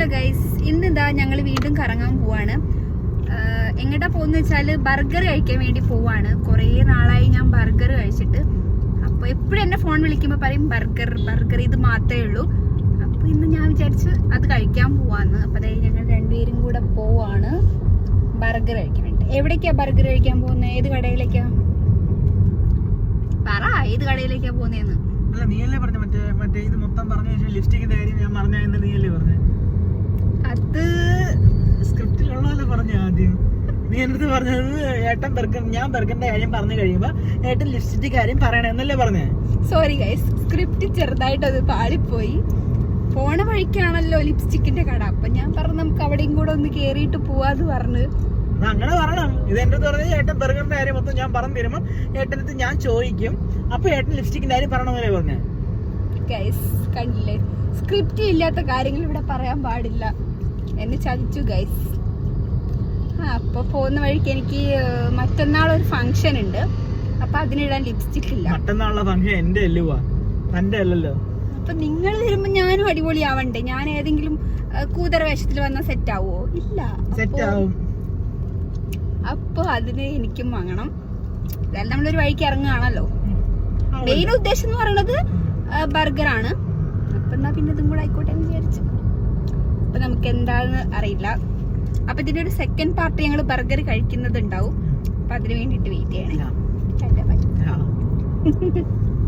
Hello guys ഇന്ന് ഇതാ ഞങ്ങൾ വീണ്ടും കറങ്ങാൻ പോവാണ്. എങ്ങോട്ടാ പോകുന്ന വെച്ചാൽ ബർഗർ കഴിക്കാൻ വേണ്ടി പോവാണ്. കുറേ നാളായി ഞാൻ ബർഗർ കഴിച്ചിട്ട്. അപ്പോൾ എപ്പോഴും എന്നെ ഫോൺ വിളിക്കുമ്പോൾ പറയും ബർഗർ ബർഗർ ഇത് മാത്രമേ ഉള്ളൂ. അപ്പോൾ ഇന്ന് ഞാൻ വിചാരിച്ച് അത് കഴിക്കാൻ പോവാന്ന്. അപ്പോൾ അതായത് ഞങ്ങൾ രണ്ടുപേരും കൂടെ പോവാണ് ബർഗർ കഴിക്കാൻ വേണ്ടി. എവിടേക്കാ ബർഗർ കഴിക്കാൻ പോകുന്നത് ഏത് കടയിലേക്കാ? പറ ഏത് കടയിലേക്കാ പോകുന്നതെന്ന് അല്ല നീയല്ലേ പറഞ്ഞു മറ്റേ മറ്റേ ഇത് മൊത്തം പറഞ്ഞ ശേഷം കാര്യം ഞാൻ പറഞ്ഞ പറഞ്ഞ? അത് സ്ക്രിപ്റ്റിലുള്ളതല്ലേ പറഞ്ഞ ആദ്യം? നീ എന്നിട്ട് പറഞ്ഞത് ഏട്ടൻ ബർഗർ ഞാൻ ബർഗറിന്റെ കാര്യം പറഞ്ഞു കഴിയുമ്പോ ഏട്ടൻ ലിപ്സ്റ്റിക് കാര്യം പറയണേ എന്നല്ലേ പറഞ്ഞേ? സോറി ഗൈസ് സ്ക്രിപ്റ്റ് ചെറുതായിട്ട് അത് പാളിപ്പോയി. പോണ വഴിക്കാണല്ലോ ലിപ്സ്റ്റിക്കിന്റെ കട. അപ്പൊ ഞാൻ പറഞ്ഞു നമുക്ക് അവിടെയും കൂടെ ഒന്ന് കേറിയിട്ട് പോവാന്ന് പറഞ്ഞു. അങ്ങനെ പറയണം. ഇത് എന്റെ പറഞ്ഞത് ഏട്ടൻ ബർഗറിന്റെ കാര്യം മൊത്തം ഞാൻ പറഞ്ഞു തരുമ്പോ ഏട്ടനടുത്ത് ഞാൻ ചോദിക്കും. അപ്പൊ ഏട്ടൻ ലിപ്സ്റ്റിക്കിന്റെ കാര്യം പറയണമെന്നല്ലേ പറഞ്ഞേ? ഗൈസ് കണ്ടില്ലേ? സ്ക്രിപ്റ്റ് ഇല്ലാത്ത കാര്യങ്ങൾ ഇവിടെ പറയാൻ പാടില്ല. എന്നെ ചതിച്ചു ഗൈസ് ആ അപ്പൊ പോകുന്ന വഴിക്ക് എനിക്ക് മറ്റന്നാൾ ഒരു ഫംഗ്ഷൻ ഉണ്ട്. അപ്പൊ അതിനിടാൻ ലിപ്സ്റ്റിക് ഇല്ല. മറ്റന്നാളുള്ള ഫംഗ്ഷൻ എന്റെ അല്ലുവാ തന്റെ അല്ലല്ലോ. അപ്പൊ നിങ്ങൾ വരുമ്പോ ഞാനും അടിപൊളി അടിപൊളിയാവണ്ടേ? ഞാൻ ഏതെങ്കിലും കൂതറ വേഷത്തിൽ വന്നാൽ സെറ്റ് ആവോ ഇല്ല. സെറ്റ് അപ്പൊ- ആവും. അപ്പൊ അതിന് എനിക്കും വാങ്ങണം. നമ്മളൊരു വഴിക്ക് ഇറങ്ങുകയാണല്ലോ. മെയിൻ ഉദ്ദേശം എന്ന് പറയുന്നത് ബർഗർ അപ്പം അപ്പൊ എന്നാ പിന്നെ ഇതും കൂടെ ആയിക്കോട്ടെ എന്ന് വിചാരിച്ചു. അപ്പൊ നമുക്ക് എന്താണെന്ന് അറിയില്ല. അപ്പൊ ഇതിന്റെ ഒരു സെക്കൻഡ് പാർട്ട് ഞങ്ങൾ ബർഗർ കഴിക്കുന്നത് ഉണ്ടാവും അപ്പൊ അതിന് വേണ്ടിട്ട് വെയിറ്റ് ചെയ്യണേ. ആ.